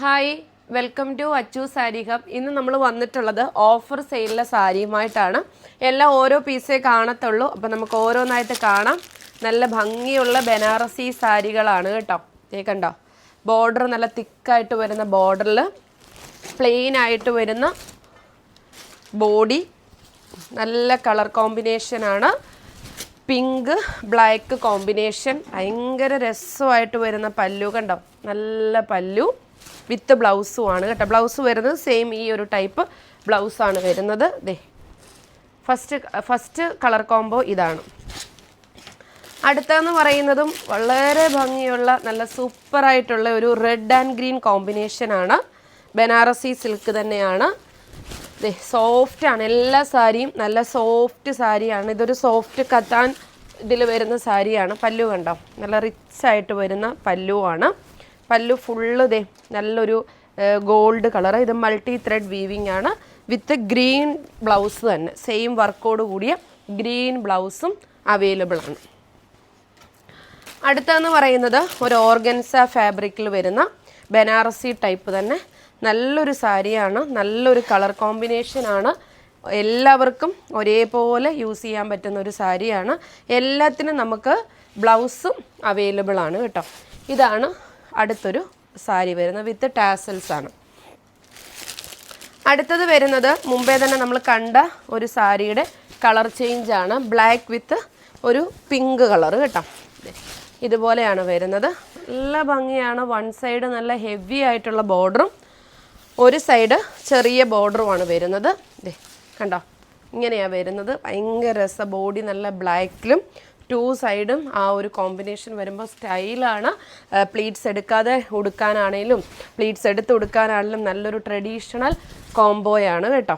Hi welcome to Achu sari hub ഇന്ന് നമ്മൾ വന്നിട്ടുള്ളത് ഓഫർ സെയിലിലെ സാരിയുമായിട്ടാണ്. എല്ലാം ഓരോ പീസേ കാണത്തുള്ളൂ. അപ്പം നമുക്ക് ഓരോന്നായിട്ട് കാണാം. നല്ല ഭംഗിയുള്ള ബനാറസി സാരികളാണ് കേട്ടോ. കേൾക്കണ്ടോ കണ്ടോ? ബോർഡർ നല്ല തിക്കായിട്ട് വരുന്ന ബോർഡറിൽ പ്ലെയിൻ ആയിട്ട് വരുന്ന ബോഡി നല്ല കളർ കോമ്പിനേഷനാണ് പിങ്ക് ബ്ലാക്ക് കോമ്പിനേഷൻ ഭയങ്കര രസമായിട്ട് വരുന്ന പല്ലു കണ്ടോ? നല്ല പല്ലു. വിത്ത് ബ്ലൗസും ആണ് കേട്ടോ. ബ്ലൗസ് വരുന്നത് സെയിം ഈ ഒരു ടൈപ്പ് ബ്ലൗസാണ് വരുന്നത്. ദേ ഫസ്റ്റ് ഫസ്റ്റ് കളർ കോംബോ ഇതാണ്. അടുത്തെന്ന് പറയുന്നതും വളരെ ഭംഗിയുള്ള നല്ല സൂപ്പറായിട്ടുള്ള ഒരു റെഡ് ആൻഡ് ഗ്രീൻ കോമ്പിനേഷനാണ് ബനാറസി സിൽക്ക് തന്നെയാണ്. സോഫ്റ്റ് ആണ്. എല്ലാ സാരിയും നല്ല സോഫ്റ്റ് സാരിയാണ്. ഇതൊരു സോഫ്റ്റ് കത്താൻ ഇതിൽ വരുന്ന സാരിയാണ്. പല്ലു കണ്ടോ? നല്ല റിച്ച് ആയിട്ട് വരുന്ന പല്ലുവാണ്. പല്ലു ഫുള്ള് ദേ നല്ലൊരു ഗോൾഡ് കളർ ഇത് മൾട്ടി ത്രെഡ് വീവിംഗ് ആണ്. വിത്ത് ഗ്രീൻ ബ്ലൗസ് തന്നെ. സെയിം വർക്കോട് കൂടിയ ഗ്രീൻ ബ്ലൗസും അവൈലബിൾ ആണ്. അടുത്തെന്ന് പറയുന്നത് ഒരു ഓർഗൻസ ഫാബ്രിക്കിൽ വരുന്ന ബനാറസി ടൈപ്പ് തന്നെ. നല്ലൊരു സാരിയാണ് നല്ലൊരു കളർ കോമ്പിനേഷനാണ് എല്ലാവർക്കും ഒരേപോലെ യൂസ് ചെയ്യാൻ പറ്റുന്ന ഒരു സാരിയാണ് എല്ലാത്തിനും നമുക്ക് ബ്ലൗസും അവൈലബിൾ ആണ് കേട്ടോ. ഇതാണ് അടുത്തൊരു സാരി വരുന്നത് വിത്ത് ടാസൽസ് ആണ്. അടുത്തത് വരുന്നത് മുമ്പേ തന്നെ നമ്മൾ കണ്ട ഒരു സാരിയുടെ കളർ ചേഞ്ച് ആണ്. ബ്ലാക്ക് വിത്ത് ഒരു പിങ്ക് കളർ കേട്ടോ. ഇതുപോലെയാണ് വരുന്നത്. നല്ല ഭംഗിയാണ്. വൺ സൈഡ് നല്ല ഹെവി ആയിട്ടുള്ള ബോർഡറും ഒരു സൈഡ് ചെറിയ ബോർഡറുമാണ് വരുന്നത്. കണ്ടോ? ഇങ്ങനെയാണ് വരുന്നത്. ഭയങ്കര രസ. ബോഡി നല്ല ബ്ലാക്കിലും ടു സൈഡും ആ ഒരു കോമ്പിനേഷൻ വരുമ്പോൾ സ്റ്റൈലാണ് പ്ലീറ്റ്സ് എടുക്കാതെ ഉടുക്കാനാണേലും പ്ലീറ്റ്സ് എടുത്ത് ഉടുക്കാനാണെങ്കിലും നല്ലൊരു ട്രഡീഷണൽ കോംബോയാണ് കേട്ടോ.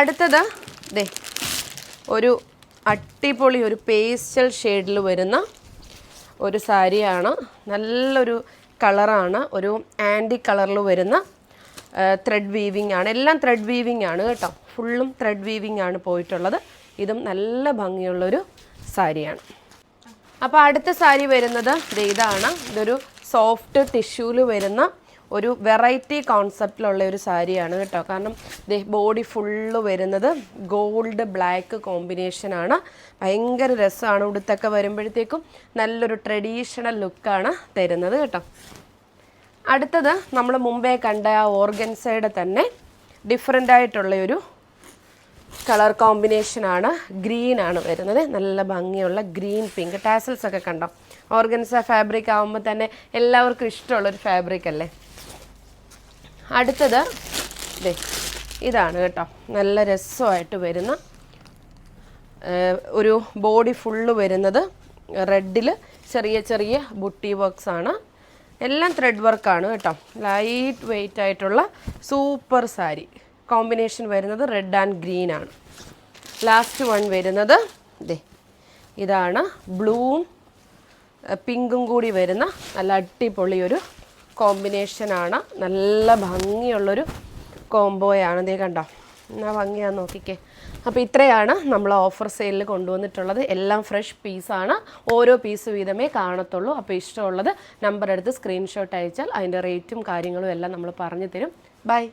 അടുത്തത് ദേ ഒരു അടിപൊളി ഒരു പേസ്റ്റൽ ഷെയ്ഡിൽ വരുന്ന ഒരു സാരിയാണ്. നല്ലൊരു കളറാണ്. ഒരു ആന്റി കളറിൽ വരുന്ന ത്രെഡ് വീവിംഗ് ആണ്. എല്ലാം ത്രെഡ് വീവിംഗ് ആണ് കേട്ടോ. ഫുള്ളും ത്രെഡ് വീവിംഗ് ആണ് പോയിട്ടുള്ളത്. ഇതും നല്ല ഭംഗിയുള്ളൊരു സാരിയാണ്. അപ്പോൾ അടുത്ത സാരി വരുന്നത് ഇതാണ്. ഇതൊരു സോഫ്റ്റ് ടിഷ്യൂൽ വരുന്ന ഒരു വെറൈറ്റി കോൺസെപ്റ്റിലുള്ള ഒരു സാരിയാണ് കേട്ടോ. കാരണം ബോഡി ഫുള്ള് വരുന്നത് ഗോൾഡ് ബ്ലാക്ക് കോമ്പിനേഷനാണ്. ഭയങ്കര രസമാണ് ഉടുത്തൊക്കെ വരുമ്പോഴത്തേക്കും. നല്ലൊരു ട്രഡീഷണൽ ലുക്കാണ് തരുന്നത് കേട്ടോ. അടുത്തത് നമ്മൾ മുമ്പേ കണ്ട ആ ഓർഗൻസയുടെ തന്നെ ഡിഫറെന്റ് ആയിട്ടുള്ള ഒരു കളർ കോമ്പിനേഷൻ ആണ്. ഗ്രീൻ ആണ് വരുന്നത്. നല്ല ഭംഗിയുള്ള ഗ്രീൻ പിങ്ക്. ടാസൽസ് ഒക്കെ കണ്ടോ? ഓർഗൻസ ഫാബ്രിക് ആകുമ്പോൾ തന്നെ എല്ലാവർക്കും ഇഷ്ടമുള്ളൊരു ഫാബ്രിക് അല്ലേ? അടുത്തത് ദേ ഇതാണ് കേട്ടോ. നല്ല രസമായിട്ട് വരുന്ന ഒരു ബോഡി ഫുള്ള് വരുന്നത് റെഡിൽ ചെറിയ ചെറിയ ബുട്ടി വർക്ക്സ് ആണ്. എല്ലാം ത്രെഡ് വർക്കാണ് കേട്ടോ. ലൈറ്റ് വെയിറ്റ് ആയിട്ടുള്ള സൂപ്പർ സാരി. കോമ്പിനേഷൻ വരുന്നത് റെഡ് ആൻഡ് ഗ്രീൻ ആണ്. ലാസ്റ്റ് വൺ വരുന്നത് ദേ ഇതാണ് ബ്ലൂവും പിങ്കും കൂടി വരുന്ന നല്ല അടിപൊളി ഒരു കോമ്പിനേഷനാണ് നല്ല ഭംഗിയുള്ളൊരു കോംബോയാണ് ഇതേ കണ്ടോ? എന്നാ ഭംഗിയാന്ന് നോക്കിക്കേ. അപ്പോൾ ഇത്രയാണ് നമ്മൾ ഓഫർ സെയിലിൽ കൊണ്ടുവന്നിട്ടുള്ളത്. എല്ലാം ഫ്രഷ് പീസാണ് ഓരോ പീസ് വീതമേ കാണത്തുള്ളൂ. അപ്പോൾ ഇഷ്ടമുള്ളത് നമ്പർ എടുത്ത് സ്ക്രീൻഷോട്ട് അയച്ചാൽ അതിന്റെ റേറ്റും കാര്യങ്ങളും എല്ലാം നമ്മൾ പറഞ്ഞു തരും. ബൈ